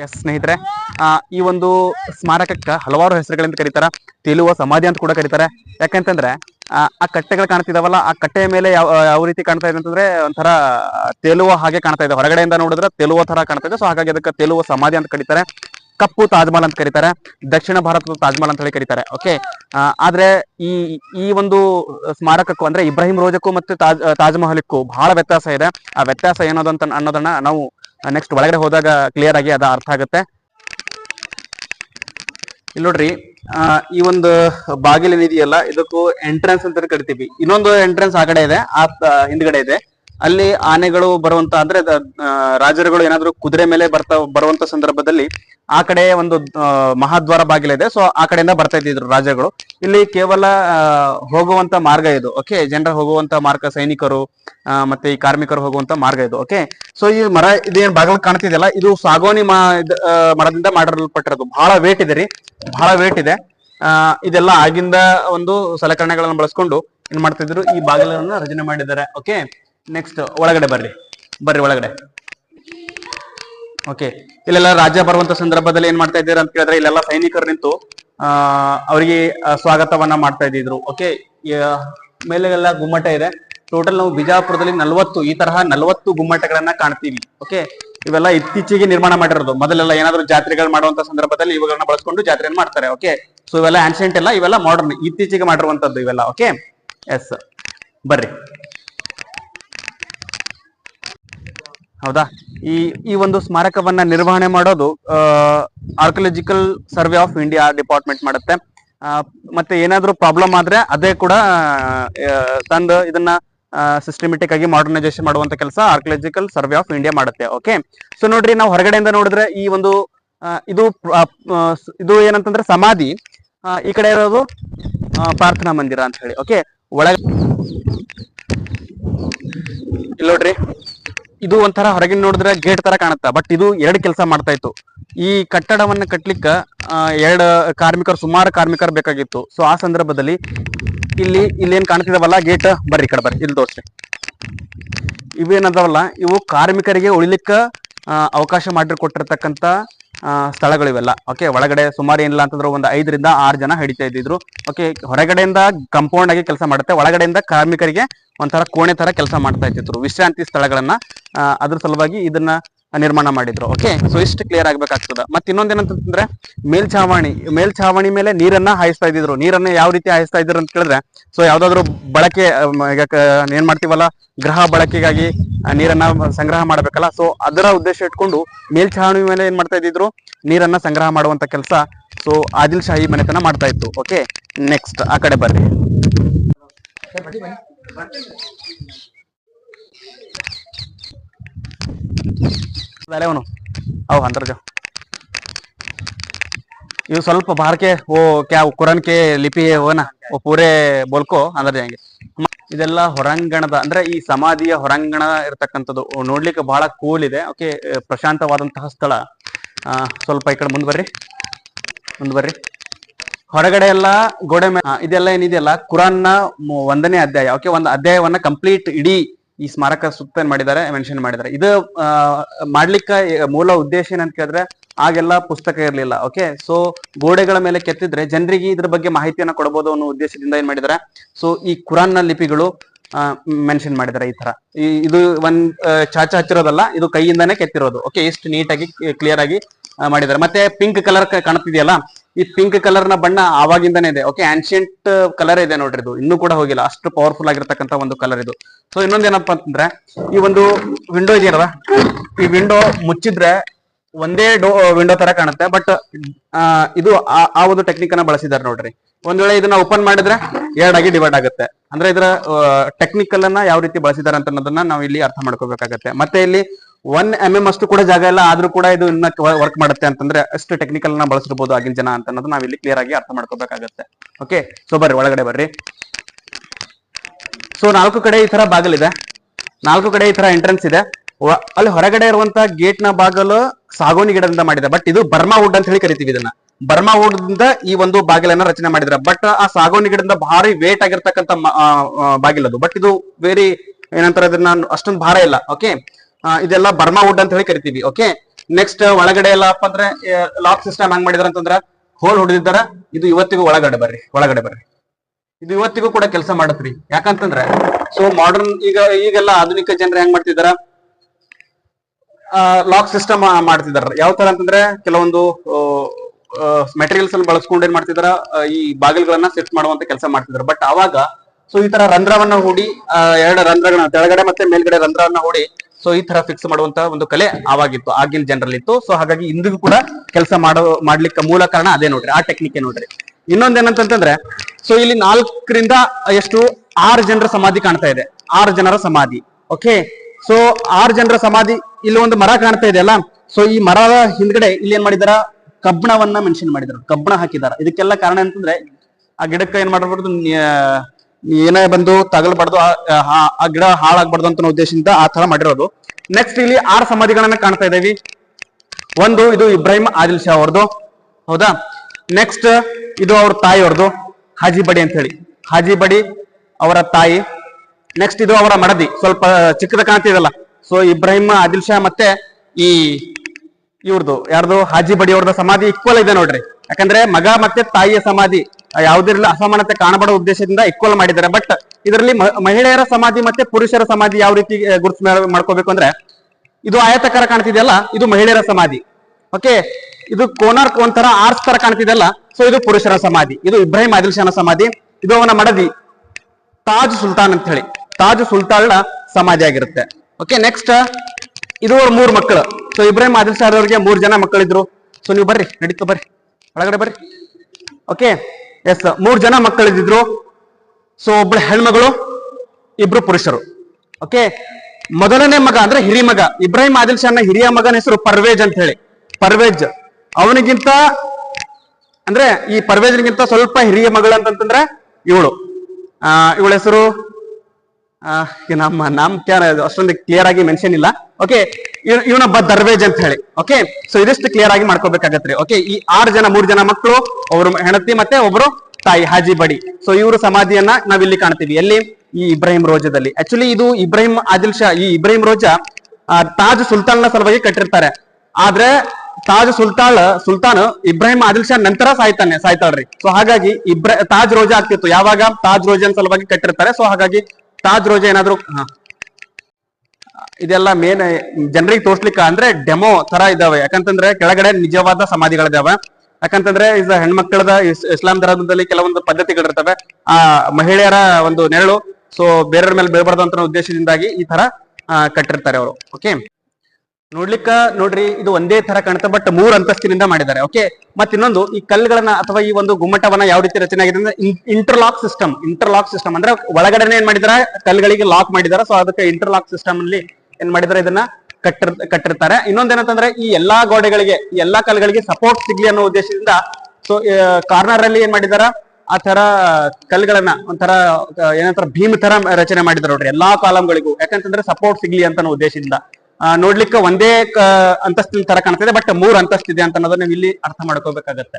S ಸ್ನೇಹಿತರೆ ಆ, ಈ ಒಂದು ಸ್ಮಾರಕಕ್ಕ ಹಲವಾರು ಹೆಸರುಗಳಿಂದ ಕರೀತಾರ ತೇಲುವ ಸಮಾಧಿ ಅಂತ ಕೂಡ ಕರೀತಾರೆ. ಯಾಕಂತಂದ್ರೆ ಆ ಕಟ್ಟೆಗಳು ಕಾಣ್ತಿದಾವಲ್ಲ ಆ ಕಟ್ಟೆಯ ಮೇಲೆ ಯಾವ ಯಾವ ರೀತಿ ಕಾಣ್ತಾ ಇದೆ ಅಂತಂದ್ರೆ ಒಂಥರ ತೇಲುವ ಹಾಗೆ ಕಾಣ್ತಾ ಇದೆ. ಹೊರಗಡೆಯಿಂದ ನೋಡಿದ್ರೆ ತೇಲುವ ತರ ಕಾಣ್ತಾ ಇದೆ. ಸೊ ಹಾಗಾಗಿ ಅದಕ್ಕೆ ತೇಲುವ ಸಮಾಧಿ ಅಂತ ಕರೀತಾರೆ. ಕಪ್ಪು ತಾಜ್ಮಹಲ್ ಅಂತ ಕರೀತಾರೆ. ದಕ್ಷಿಣ ಭಾರತದ ತಾಜ್ಮಹಲ್ ಅಂತ ಹೇಳಿ ಕರೀತಾರೆ. ಓಕೆ ಆದ್ರೆ ಈ ಈ ಒಂದು ಸ್ಮಾರಕಕ್ಕೂ ಅಂದ್ರೆ ಇಬ್ರಾಹಿಂ ರೋಜಕ್ಕೂ ಮತ್ತೆ ತಾಜ್ ತಾಜ್ಮಹಲ್ಕ್ಕೂ ಬಹಳ ವ್ಯತ್ಯಾಸ ಇದೆ. ಆ ವ್ಯತ್ಯಾಸ ಏನೋದಂತ ಅನ್ನೋದನ್ನ ನಾವು ನೆಕ್ಸ್ಟ್ ಒಳಗಡೆ ಹೋದಾಗ ಕ್ಲಿಯರ್ ಆಗಿ ಅದ ಅರ್ಥ ಆಗುತ್ತೆ. ಇಲ್ಲಿ ನೋಡ್ರಿ ಈ ಒಂದು ಬಾಗಿಲು ಏನಿದೆಯಲ್ಲ ಇದಕ್ಕೂ ಎಂಟ್ರೆನ್ಸ್ ಅಂತ ಕರಿತೀವಿ. ಇನ್ನೊಂದು ಎಂಟ್ರೆನ್ಸ್ ಆ ಕಡೆ ಇದೆ ಆ, ಹಿಂದ್ಗಡೆ ಇದೆ. ಅಲ್ಲಿ ಆನೆಗಳು ಬರುವಂತ, ಅಂದ್ರೆ ರಾಜರುಗಳು ಏನಾದ್ರು ಕುದುರೆ ಮೇಲೆ ಬರ್ತಾ, ಬರುವಂತ ಸಂದರ್ಭದಲ್ಲಿ ಆ ಕಡೆ ಒಂದು ಮಹಾದ್ವಾರ ಬಾಗಿಲಿದೆ. ಸೊ ಆ ಕಡೆಯಿಂದ ಬರ್ತಾ ಇದ್ರು ರಾಜರುಗಳು. ಇಲ್ಲಿ ಕೇವಲ ಹೋಗುವಂತ ಮಾರ್ಗ ಇದು ಓಕೆ ಜನರ ಹೋಗುವಂತ ಮಾರ್ಗ, ಸೈನಿಕರು ಮತ್ತೆ ಈ ಕಾರ್ಮಿಕರು ಹೋಗುವಂತ ಮಾರ್ಗ ಇದು ಓಕೆ ಸೊ ಈ ಮರ ಇದೇನ್ ಬಾಗಿಲು ಕಾಣ್ತಿದೆಯಲ್ಲ, ಇದು ಸಾಗೋನಿ ಮರದಿಂದ ಮಾಡಲ್ಪಟ್ಟಿರೋದು. ಬಹಳ ವೇಟ್ ಇದೆ ರೀ, ಬಹಳ ವೇಟ್ ಇದೆ. ಇದೆಲ್ಲ ಆಗಿಂದ ಒಂದು ಸಲಕರಣೆಗಳನ್ನು ಬಳಸ್ಕೊಂಡು ಏನ್ ಮಾಡ್ತಾ ಇದ್ರು ಈ ಬಾಗಿಲನ್ನ ರಚನೆ ಮಾಡಿದ್ದಾರೆ ಓಕೆ ನೆಕ್ಸ್ಟ್ ಒಳಗಡೆ ಬರ್ರಿ. ಬರ್ರಿ ಒಳಗಡೆ. ಓಕೆ ಇಲ್ಲೆಲ್ಲ ರಾಜ್ಯ ಬರುವಂತ ಸಂದರ್ಭದಲ್ಲಿ ಏನ್ ಮಾಡ್ತಾ ಇದ್ದೀರಾ ಅಂತ ಕೇಳಿದ್ರೆ ಇಲ್ಲೆಲ್ಲ ಸೈನಿಕರು ನಿಂತು ಅವರಿಗೆ ಸ್ವಾಗತವನ್ನ ಮಾಡ್ತಾ ಇದ್ದಿದ್ರು. ಓಕೆ ಮೇಲೆಲ್ಲ ಗುಮ್ಮಟ ಇದೆ. ಟೋಟಲ್ ನಾವು ಬಿಜಾಪುರದಲ್ಲಿ ನಲ್ವತ್ತು, ಈ ತರಹ ನಲ್ವತ್ತು ಗುಮ್ಮಟಗಳನ್ನ ಕಾಣ್ತೀವಿ. ಓಕೆ ಇವೆಲ್ಲ ಇತ್ತೀಚೆಗೆ ನಿರ್ಮಾಣ ಮಾಡಿರೋದು. ಮೊದಲೆಲ್ಲ ಏನಾದ್ರು ಜಾತ್ರೆಗಳು ಮಾಡುವಂತ ಸಂದರ್ಭದಲ್ಲಿ ಇವುಗಳನ್ನ ಬಳಸ್ಕೊಂಡು ಜಾತ್ರೆಯನ್ನು ಮಾಡ್ತಾರೆ. ಓಕೆ ಸೊ ಇವೆಲ್ಲ ಆನ್ಸೆಂಟ್ ಎಲ್ಲ, ಇವೆಲ್ಲ ಮಾಡರ್ನ್ ಇತ್ತೀಚೆಗೆ ಮಾಡಿರುವಂತದ್ದು ಇವೆಲ್ಲ. ಓಕೆ ಎಸ್ ಬರ್ರಿ. ಹೌದಾ? ಈ ಈ ಒಂದು ಸ್ಮಾರಕವನ್ನ ನಿರ್ವಹಣೆ ಮಾಡೋದು archaeological survey of India department ಮಾಡುತ್ತೆ. ಮತ್ತೆ ಏನಾದ್ರೂ ಪ್ರಾಬ್ಲಮ್ ಆದ್ರೆ ಅದೇ ಕೂಡ ತಂದು ಇದನ್ನ ಸಿಸ್ಟಮೆಟಿಕ್ ಆಗಿ ಮಾಡರ್ನೈಸೇಷನ್ ಮಾಡುವಂತ ಕೆಲಸ ಆರ್ಕಿಯಲಜಿಕಲ್ ಸರ್ವೆ ಆಫ್ ಇಂಡಿಯಾ ಮಾಡುತ್ತೆ ಓಕೆ ಸೊ ನೋಡ್ರಿ, ನಾವು ಹೊರಗಡೆಯಿಂದ ನೋಡಿದ್ರೆ ಈ ಒಂದು ಇದು ಇದು ಏನಂತಂದ್ರೆ ಸಮಾಧಿ ಈ ಕಡೆ ಇರೋದು ಪ್ರಾರ್ಥನಾ ಮಂದಿರ ಅಂತ ಹೇಳಿ ಓಕೆ ಒಳಗೆ ಇಲ್ಲಿ ನೋಡ್ರಿ ಇದು ಒಂಥರ ಹೊರಗಿನ ನೋಡಿದ್ರೆ ಗೇಟ್ ತರ ಕಾಣುತ್ತ. ಬಟ್ ಇದು ಎರಡು ಕೆಲಸ ಮಾಡ್ತಾ ಇತ್ತು. ಈ ಕಟ್ಟಡವನ್ನ ಕಟ್ಟಲಿಕ್ಕೆ ಎರಡು ಕಾರ್ಮಿಕರು ಸುಮಾರು ಕಾರ್ಮಿಕರು ಬೇಕಾಗಿತ್ತು. ಸೊ ಆ ಸಂದರ್ಭದಲ್ಲಿ ಇಲ್ಲಿ ಇಲ್ಲಿ ಏನ್ ಕಾಣ್ತಿದಾವಲ್ಲ ಗೇಟ್? ಬರ್ರಿ ಕಡೆ ಬರ್ರಿ. ಇಲ್ಲಿ ತೋರ್ಸ್ರಿ. ಇವೇನದಾವಲ್ಲ ಇವು ಕಾರ್ಮಿಕರಿಗೆ ಉಳಿಲಿಕ್ಕ ಅವಕಾಶ ಮಾಡಿಕೊಟ್ಟಿರ್ತಕ್ಕಂತ ಆ, ಸ್ಥಳಗಳಿವೆಲ್ಲ. ಓಕೆ ಒಳಗಡೆ ಸುಮಾರು ಏನಿಲ್ಲ ಅಂತಂದ್ರೆ ಒಂದು ಐದರಿಂದ ಆರು ಜನ ಹಿಡಿತಾ ಇದ್ದಿದ್ರು. ಓಕೆ ಹೊರಗಡೆಯಿಂದ ಕಂಪೌಂಡ್ ಆಗಿ ಕೆಲಸ ಮಾಡುತ್ತೆ. ಒಳಗಡೆಯಿಂದ ಕಾರ್ಮಿಕರಿಗೆ ಒಂಥರ ಕೋಣೆ ತರ ಕೆಲಸ ಮಾಡ್ತಾ ಇದ್ದಿದ್ರು. ವಿಶ್ರಾಂತಿ ಸ್ಥಳಗಳನ್ನ ಅದ್ರ ಸಲುವಾಗಿ ಇದನ್ನ ನಿರ್ಮಾಣ ಮಾಡಿದ್ರು ಓಕೆ ಸೊ ಇಷ್ಟು ಕ್ಲಿಯರ್ ಆಗ್ಬೇಕಾಗ್ತದ. ಮತ್ತೆ ಇನ್ನೊಂದೇನಂತಂದ್ರೆ ಮೇಲ್ಛಾವಣಿ ಮೇಲ್ಛಾವಣಿ ಮೇಲೆ ನೀರನ್ನ ಹಾಯಿಸ್ತಾ ಇದ್ರು ನೀರನ್ನ ಯಾವ ರೀತಿ ಹಾಯಿಸ್ತಾ ಇದ್ರು ಅಂತ ಕೇಳಿದ್ರೆ ಸೊ ಯಾವ್ದಾದ್ರು ಬಳಕೆ ಈಗ ಏನ್ ಮಾಡ್ತೀವಲ್ಲ, ಗ್ರಹ ಬಳಕೆಗಾಗಿ ನೀರನ್ನ ಸಂಗ್ರಹ ಮಾಡ್ಬೇಕಲ್ಲ. ಸೊ ಅದರ ಉದ್ದೇಶ ಇಟ್ಕೊಂಡು ಮೇಲ್ಛಾವಣಿ ಮೇಲೆ ಏನ್ ಮಾಡ್ತಾ ಇದ್ರು ನೀರನ್ನ ಸಂಗ್ರಹ ಮಾಡುವಂತ ಕೆಲಸ ಸೊ ಆದಿಲ್ ಶಾಹಿ ಮನೆತನ ಮಾಡ್ತಾ ಇತ್ತು ಓಕೆ ನೆಕ್ಸ್ಟ್ ಆ ಕಡೆ ಬರ್ರಿ. झाले म्हणून अहो अंदर जाओ ये ಸ್ವಲ್ಪ बाहर के वो क्या वो कुरान के लिपि है वो ना वो पूरे बोल को अंदर जाएंगे ಮ- ಇದೆಲ್ಲ ಹೊರಾಂಗಣದ ಅಂದ್ರೆ ಈ ಸಮಾಧಿಯ ಹೊರಾಂಗಣ ಇರತಕ್ಕಂಥದ್ದು ನೋಡ್ಲಿಕ್ಕೆ ಬಹಳ ಕೂಲ್ ಇದೆ ಓಕೆ ಪ್ರಶಾಂತವಾದಂತಹ ಸ್ಥಳ ಆ, ಸ್ವಲ್ಪ ಈ ಕಡೆ ಮುಂದ್ ಬರ್ರಿ ಮುಂದ್ ಬರ್ರಿ ಹೊರಗಡೆ ಎಲ್ಲ ಗೋಡೆ ಮೇ ಆ, ಇದೆಲ್ಲ ಏನಿದೆಯಲ್ಲ ಕುರಾನ್ನ ಮು- ಒಂದನೇ ಅಧ್ಯಾಯ ಓಕೆ ಒಂದು ಅಧ್ಯಾಯವನ್ನ ಕಂಪ್ಲೀಟ್ ಇಡೀ ಈ ಸ್ಮಾರಕ ಸುತ್ತ ಏನ್ ಮಾಡಿದ್ದಾರೆ ಮೆನ್ಷನ್ ಮಾಡಿದ್ದಾರೆ. ಇದು ಮಾಡ್ಲಿಕ್ಕೆ, ಮೂಲ ಉದ್ದೇಶ ಏನಂತ ಕೇಳಿದ್ರೆ ಆಗೆಲ್ಲ ಪುಸ್ತಕ ಇರಲಿಲ್ಲ ಓಕೆ ಸೊ ಗೋಡೆಗಳ ಮೇಲೆ ಕೆತ್ತಿದ್ರೆ ಜನರಿಗೆ ಇದ್ರ ಬಗ್ಗೆ ಮಾಹಿತಿಯನ್ನ ಕೊಡಬಹುದು ಅನ್ನೋ ಉದ್ದೇಶದಿಂದ ಏನ್ ಮಾಡಿದ್ದಾರೆ? ಸೊ ಈ ಕುರಾನ್ನ ಲಿಪಿಗಳು ಮೆನ್ಷನ್ ಮಾಡಿದ್ದಾರೆ ಈ ತರ. ಇದು ಒಂದ್ ಚಾಚ ಚಾಚಾ ಹಚ್ಚಿರೋದಲ್ಲ, ಇದು ಕೈಯಿಂದಾನೇ ಕೆತ್ತಿರೋದು ಓಕೆ ಎಷ್ಟು ನೀಟಾಗಿ ಕ್ಲಿಯರ್ ಆಗಿ ಮಾಡಿದ್ದಾರೆ. ಮತ್ತೆ ಪಿಂಕ್ ಕಲರ್ ಕಾಣ್ತಿದೆಯಲ್ಲ ಈ ಪಿಂಕ್ ಕಲರ್ನ ಬಣ್ಣ ಆವಾಗಿಂದಾನೇ ಇದೆ. ಓಕೆ ಆನ್ಶಿಯಂಟ್ ಕಲರ್ ಇದೆ ನೋಡ್ರಿ ಇದು. ಇನ್ನೂ ಕೂಡ ಹೋಗಿಲ್ಲ. ಅಷ್ಟು ಪವರ್ಫುಲ್ ಆಗಿರ್ತಕ್ಕಂಥ ಒಂದು ಕಲರ್ ಇದು. ಸೊ ಇನ್ನೊಂದೇನಪ್ಪ ಅಂತಂದ್ರೆ, ಈ ಒಂದು ವಿಂಡೋ ಇದೆಯಲ್ಲ ಈ ವಿಂಡೋ ಮುಚ್ಚಿದ್ರೆ ಒಂದೇ ಡೋ ವಿಂಡೋ ತರ ಕಾಣುತ್ತೆ. ಬಟ್ ಇದು ಆ- ಆ ಒಂದು ಟೆಕ್ನಿಕ್ ಅನ್ನ ಬಳಸಿದ್ದಾರೆ ನೋಡ್ರಿ. ಒಂದ್ ವೇಳೆ ಇದನ್ನ ಓಪನ್ ಮಾಡಿದ್ರೆ ಎರಡಾಗಿ ಡಿವೈಡ್ ಆಗುತ್ತೆ. ಅಂದ್ರೆ ಇದರ ಟೆಕ್ನಿಕಲ್ ಅನ್ನ ಯಾವ ರೀತಿ ಬಳಸಿದ್ದಾರೆ ಅಂತ ಅನ್ನೋದನ್ನ ನಾವು ಇಲ್ಲಿ ಅರ್ಥ ಮಾಡ್ಕೋಬೇಕಾಗತ್ತೆ. ಮತ್ತೆ ಇಲ್ಲಿ ಒನ್ ಎಂ ಎಂ ಅಷ್ಟು ಕೂಡ ಜಾಗ ಇಲ್ಲ. ಆದ್ರೂ ಕೂಡ ಇದು ಇನ್ನ ವರ್ಕ್ ಮಾಡುತ್ತೆ ಅಂತಂದ್ರೆ ಅಷ್ಟು ಟೆಕ್ನಿಕಲ್ನ ಬಳಸಿರ್ಬೋದು ಆಗಿನ ಜನ ಅಂತ ಅನ್ನೋದು ನಾವ್ ಇಲ್ಲಿ ಕ್ಲಿಯರ್ ಆಗಿ ಅರ್ಥ ಮಾಡ್ಕೋಬೇಕಾಗತ್ತೆ. ಓಕೆ ಸೊ ಬರ್ರಿ, ಒಳಗಡೆ ಬರ್ರಿ. ಸೊ ನಾಲ್ಕು ಕಡೆ ಈ ತರ ಬಾಗಿಲಿದೆ ನಾಲ್ಕು ಕಡೆ ಈ ತರ ಎಂಟ್ರೆನ್ಸ್ ಇದೆ. ಅಲ್ಲಿ ಹೊರಗಡೆ ಇರುವಂತಹ ಗೇಟ್ನ ಬಾಗಲು ಸಾಗೋನಿ ಗಿಡದಿಂದ ಮಾಡಿದೆ. ಬಟ್ ಇದು ಬರ್ಮಾ ವುಡ್ ಅಂತ ಹೇಳಿ ಕರಿತೀವಿ ಇದನ್ನ. ಬರ್ಮಾ ವುಡ್ ಈ ಒಂದು ಬಾಗಿಲನ್ನ ರಚನೆ ಮಾಡಿದ್ರೆ ಬಟ್ ಆ ಸಾಗೋನಿ ಗಿಡದಿಂದ ಭಾರಿ ವೇಟ್ ಆಗಿರ್ತಕ್ಕಂಥ ಬಾಗಿಲದು. ಬಟ್ ಇದು ವೆರಿ ಏನಂತಾರೆ ಅದನ್ನ ಅಷ್ಟೊಂದು ಭಾರ ಇಲ್ಲ. ಓಕೆ ಇದೆಲ್ಲ ಬರ್ಮಾ ವುಡ್ ಅಂತ ಹೇಳಿ ಕರಿತೀವಿ ಓಕೆ ನೆಕ್ಸ್ಟ್ ಒಳಗಡೆ ಎಲ್ಲಪ್ಪ ಅಂದ್ರೆ ಲಾಕ್ ಸಿಸ್ಟಮ್ ಹಂಗ್ ಮಾಡಿದಾರ ಅಂತಂದ್ರ ಹೋಲ್ ಹೊಡೆದಿದ್ದಾರ, ಇದು ಇವತ್ತಿಗೂ ಒಳಗಡೆ ಬರ್ರಿ ಒಳಗಡೆ ಬರ್ರಿ. ಇದು ಇವತ್ತಿಗೂ ಕೂಡ ಕೆಲಸ ಮಾಡತ್ರಿ. ಯಾಕಂತಂದ್ರೆ ಸೊ ಮಾಡರ್ನ್ ಈಗ, ಈಗೆಲ್ಲ ಆಧುನಿಕ ಜನರು ಹೆಂಗ್ ಮಾಡ್ತಿದಾರ? ಲಾಕ್ ಸಿಸ್ಟಮ್ ಮಾಡ್ತಿದಾರ. ಯಾವ ತರ ಅಂತಂದ್ರೆ, ಕೆಲವೊಂದು ಮೆಟೀರಿಯಲ್ಸ್ ಅಲ್ಲಿ ಬಳಸ್ಕೊಂಡು ಏನ್ ಮಾಡ್ತಿದಾರ? ಈ ಬಾಗಿಲುಗಳನ್ನ ಸೆಟ್ ಮಾಡುವಂತ ಕೆಲಸ ಮಾಡ್ತಿದಾರೆ. ಬಟ್ ಅವಾಗ ಸೊ ಈ ತರ ರಂಧ್ರವನ್ನ ಹೂಡಿ ಎರಡು ರಂಧ್ರಗಳನ್ನ ಕೆಳಗಡೆ ಮತ್ತೆ ಮೇಲ್ಗಡೆ ರಂಧ್ರವನ್ನ ಹೂಡಿ ಸೊ ಈ ತರ ಫಿಕ್ಸ್ ಮಾಡುವಂತ ಒಂದು ಕಲೆ ಆವಾಗಿತ್ತು, ಆಗಿನ ಜನರಲ್ಲಿತ್ತು. ಸೊ ಹಾಗಾಗಿ ಇಂದಿಗೂ ಕೂಡ ಕೆಲಸ ಮಾಡೋ, ಮಾಡ್ಲಿಕ್ಕೆ ಮೂಲ ಕಾರಣ ಅದೇ ನೋಡ್ರಿ, ಆ ಟೆಕ್ನಿಕ್ ನೋಡ್ರಿ. ಇನ್ನೊಂದ್ ಏನಂತಂದ್ರೆ ಸೊ ಇಲ್ಲಿ ನಾಲ್ಕರಿಂದ ಎಷ್ಟು ಆರು ಜನರ ಸಮಾಧಿ ಕಾಣ್ತಾ ಇದೆ. ಆರು ಜನರ ಸಮಾಧಿ ಓಕೆ ಸೊ ಆರು ಜನರ ಸಮಾಧಿ, ಇಲ್ಲಿ ಒಂದು ಮರ ಕಾಣ್ತಾ ಇದೆ ಅಲ್ಲ? ಸೊ ಈ ಮರದ ಹಿಂದ್ಗಡೆ ಇಲ್ಲಿ ಏನ್ ಮಾಡಿದಾರ? ಕಬ್ಬಣವನ್ನ ಮೆನ್ಷನ್ ಮಾಡಿದಾರ ಕಬ್ಬಣ ಹಾಕಿದಾರ. ಇದಕ್ಕೆಲ್ಲ ಕಾರಣ ಅಂತಂದ್ರೆ ಆ ಗಿಡಕ್ಕೆ ಏನ್ ಮಾಡಬಾರ್ದು ಏನೇ ಬಂದು ತಗಲ್ಬಾರ್ದು ಆ- ಗಿಡ ಹಾಳಾಗ್ಬಾರ್ದು ಅಂತ ಉದ್ದೇಶದಿಂದ ಆ ತರ ಮಾಡಿರೋದು. ನೆಕ್ಸ್ಟ್ ಇಲ್ಲಿ ಆರು ಸಮಾಧಿಗಳನ್ನ ಕಾಣ್ತಾ ಇದ್ದೇವೆ. ಒಂದು, ಇದು ಇಬ್ರಾಹಿಂ ಆದಿಲ್ ಶಾ ಅವ್ರದ್ದು. ಹೌದಾ? ನೆಕ್ಸ್ಟ್ ಇದು ಅವ್ರ ತಾಯಿ ಅವ್ರದ್ದು ಹಾಜಿ ಬಡಿ ಅಂತ ಹೇಳಿ. ಹಾಜಿ ಬಡಿ ಅವರ ತಾಯಿ. ನೆಕ್ಸ್ಟ್ ಇದು ಅವರ ಮಡದಿ. ಸ್ವಲ್ಪ ಚಿಕ್ಕದ ಕಾಣ್ತಿದಲ್ಲ ಸೊ ಇಬ್ರಾಹಿಂ ಆದಿಲ್ ಶಾ ಮತ್ತೆ ಈ ಇವ್ರದ್ದು, ಯಾರ್ದು? ಹಾಜಿ ಬಡಿ ಅವ್ರದ್ದು ಸಮಾಧಿ ಈಕ್ವಲ್ ಇದೆ ನೋಡ್ರಿ. ಯಾಕಂದ್ರೆ ಮಗ ಮತ್ತೆ ತಾಯಿಯ ಸಮಾಧಿ ಯಾವುದಿರಲಿ ಅಸಮಾನತೆ ಕಾಣಬಡೋ ಉದ್ದೇಶದಿಂದ ಇಕ್ವಲ್ ಮಾಡಿದ್ದಾರೆ. ಬಟ್ ಇದರಲ್ಲಿ ಮಹಿಳೆಯರ ಸಮಾಧಿ ಮತ್ತೆ ಪುರುಷರ ಸಮಾಧಿ ಯಾವ ರೀತಿ ಗುರುತು ಮಾಡ್ಕೋಬೇಕು ಅಂದ್ರೆ ಇದು ಆಯತಕಾರ ಕಾಣ್ತಿದೆಯಲ್ಲ ಇದು ಮಹಿಳೆಯರ ಸಮಾಧಿ. ಓಕೆ ಇದು ಕೋನಾರ್ಕ್ ಒಂಥರ ಆರ್ಸ್ ತರ ಕಾಣ್ತಿದೆಯಲ್ಲ ಸೊ ಇದು ಪುರುಷರ ಸಮಾಧಿ. ಇದು ಇಬ್ರಾಹಿಂ ಆದಿಲ್ ಶಾನ ಸಮಾಧಿ. ಇದು ಅವನ ಮಡದಿ, ತಾಜ್ ಸುಲ್ತಾನ್ ಅಂತ ಹೇಳಿ ತಾಜ್ ಸುಲ್ತಾನ್ನ ಸಮಾಧಿ ಆಗಿರುತ್ತೆ. ಓಕೆ ನೆಕ್ಸ್ಟ್ ಇದು ಅವ್ರ ಮೂರ್ ಮಕ್ಕಳು ಸೊ ಇಬ್ರಾಹಿಂ ಆದಿಲ್ ಅವರಿಗೆ ಮೂರ್ ಜನ ಮಕ್ಕಳಿದ್ರು. ಸೊ ನೀವು ಬರ್ರಿ, ನಡೀತು ಬರ್ರಿ. ಒಳಗಡೆ ಬರ್ರಿ. ಓಕೆ ಎಸ್ ಮೂರ್ ಜನ ಮಕ್ಕಳಿದ್ರು ಸೊ ಒಬ್ಬಳು ಹೆಣ್ಮಗಳು ಇಬ್ರು ಪುರುಷರು. ಓಕೆ ಮೊದಲನೇ ಮಗ ಅಂದ್ರೆ ಹಿರಿ ಮಗ. ಇಬ್ರಾಹಿಂ ಆದಿಲ್ ಶಾನ ಹಿರಿಯ ಮಗನ ಹೆಸರು ಪರ್ವೇಜ್ ಅಂತ ಹೇಳಿ. ಪರ್ವೇಜ್. ಅವನಿಗಿಂತ ಅಂದ್ರೆ ಈ ಪರ್ವೇಜ್ಗಿಂತ ಸ್ವಲ್ಪ ಹಿರಿಯ ಮಗಳು ಅಂತಂತಂದ್ರೆ ಇವಳು. ಆ ಇವಳ ಹೆಸರು ಆ, ನಮ್ಮ ನಾಮ್ ಕ್ಯಾರ ಅಷ್ಟೊಂದು ಕ್ಲಿಯರ್ ಆಗಿ ಮೆನ್ಷನ್ ಇಲ್ಲ. ಓಕೆ ಇವನೊಬ್ಬ ದರ್ವೇಜ್ ಅಂತ ಹೇಳಿ. ಓಕೆ ಸೊ ಇದಿಷ್ಟು ಕ್ಲಿಯರ್ ಆಗಿ ಮಾಡ್ಕೋಬೇಕಾಗತ್ರಿ ಓಕೆ ಈ ಆರು ಜನ, ಮೂರ್ ಜನ ಮಕ್ಕಳು ಒಬ್ರು ಹೆಣತಿ ಮತ್ತೆ ಒಬ್ರು ತಾಯಿ, ಹಾಜಿ, ಬಡಿ. ಸೊ ಇವರು ಸಮಾಧಿಯನ್ನ ನಾವಿಲ್ಲಿ ಕಾಣ್ತೀವಿ. ಎಲ್ಲಿ? ಈ ಇಬ್ರಾಹಿಂ ರೋಜದಲ್ಲಿ. ಆಕ್ಚುಲಿ ಇದು ಇಬ್ರಾಹಿಂ ಆದಿಲ್ ಶಾ, ಈ ಇಬ್ರಾಹಿಂ ರೋಜಾ ತಾಜ್ ಸುಲ್ತಾನ್ನ ಸಲುವಾಗಿ ಕಟ್ಟಿರ್ತಾರೆ. ಆದ್ರೆ ತಾಜ್ ಸುಲ್ತಾನ್ ಸುಲ್ತಾನ್ ಇಬ್ರಾಹಿಂ ಆದಿಲ್ ಶಾ ನಂತರ ಸಾಯ್ತಾನೆ ಸಾಯ್ತಾಳ್ರಿ ಸೊ ಹಾಗಾಗಿ ಇಬ್ರ, ತಾಜ್ ರೋಜಾ ಆಗ್ತಿತ್ತು. ಯಾವಾಗ? ತಾಜ್ ರೋಜಾನ್ ಸಲುವಾಗಿ ಕಟ್ಟಿರ್ತಾರೆ. ಸೊ ಹಾಗಾಗಿ ತಾಜ್ ರೋಜಾ ಏನಾದ್ರು ಇದೆಲ್ಲ ಮೇನ್ ಜನರಿಗೆ ತೋರ್ಸ್ಲಿಕ್ಕ ಅಂದ್ರೆ ಡೆಮೋ ತರ ಇದಾವೆ. ಯಾಕಂತಂದ್ರೆ ಕೆಳಗಡೆ ನಿಜವಾದ ಸಮಾಧಿಗಳಿದಾವ. ಯಾಕಂತಂದ್ರೆ ಇದ ಹೆಣ್ಮಕ್ಳದ ಇಸ್- ಇಸ್ಲಾಂ ಧರ್ಮದಲ್ಲಿ ಕೆಲವೊಂದು ಪದ್ಧತಿಗಳಿರ್ತವೆ. ಆ ಮಹಿಳೆಯರ ಒಂದು ನೆರಳು ಸೊ ಬೇರೆಯವ್ರ ಮೇಲೆ ಬೀಳ್ಬಾರ್ದು ಅಂತ ಉದ್ದೇಶದಿಂದಾಗಿ ಈ ತರ ಕಟ್ಟಿರ್ತಾರೆ ಅವರು. ಓಕೆ ನೋಡ್ಲಿಕ್ಕ ನೋಡ್ರಿ, ಇದು ಒಂದೇ ತರ ಕಾಣುತ್ತೆ ಬಟ್ ಮೂರ್ ಅಂತಸ್ತಿನಿಂದ ಮಾಡಿದ್ದಾರೆ. ಓಕೆ ಮತ್ತೆ ಇನ್ನೊಂದು ಈ ಕಲ್ಲುಗಳನ್ನ ಅಥವಾ ಈ ಒಂದು ಗುಮ್ಮಟವನ್ನ ಯಾವ ರೀತಿ ರಚನೆ ಆಗಿದೆ ಅಂದ್ರೆ ಇಂಟರ್ಲಾಕ್ ಸಿಸ್ಟಮ್ ಇಂಟರ್ಲಾಕ್ ಸಿಸ್ಟಮ್ ಅಂದ್ರೆ ಒಳಗಡೆನೆ ಏನ್ ಮಾಡಿದಾರೆ? ಕಲ್ಲುಗಳಿಗೆ ಲಾಕ್ ಮಾಡಿದಾರೆ. ಸೊ ಅದಕ್ಕೆ ಇಂಟರ್ಲಾಕ್ ಸಿಸ್ಟಮ್ ಅಲ್ಲಿ ಏನ್ ಮಾಡಿದ್ರೆ ಇದನ್ನ? ಕಟ್ಟಿರ್, ಕಟ್ಟಿರ್ತಾರೆ. ಇನ್ನೊಂದೇನಂತಂದ್ರೆ ಈ ಎಲ್ಲಾ ಗೋಡೆಗಳಿಗೆ ಎಲ್ಲಾ ಕಲ್ಗಳಿಗೆ ಸಪೋರ್ಟ್ ಸಿಗ್ಲಿ ಅನ್ನೋ ಉದ್ದೇಶದಿಂದ ಸೊ ಕಾರ್ನರ್ ಅಲ್ಲಿ ಏನ್ ಮಾಡಿದಾರ? ಆ ತರ ಕಲ್ಗಳನ್ನ ಒಂಥರ ಏನಂತಾರ ಭೀಮ್ ತರ ರಚನೆ ಮಾಡಿದ್ರು ನೋಡ್ರಿ ಎಲ್ಲಾ ಕಾಲಂಗಳಿಗೂ. ಯಾಕಂತಂದ್ರೆ ಸಪೋರ್ಟ್ ಸಿಗ್ಲಿ ಅಂತ ಉದ್ದೇಶದಿಂದ. ನೋಡ್ಲಿಕ್ಕೆ ಒಂದೇ ಅಂತಸ್ತಿನ ತರ ಕಾಣ್ತಿದೆ ಬಟ್ ಮೂರ್ ಅಂತಸ್ತಿದೆ ಅಂತ ಅನ್ನೋದನ್ನ ನೀವು ಇಲ್ಲಿ ಅರ್ಥ ಮಾಡ್ಕೋಬೇಕಾಗತ್ತೆ.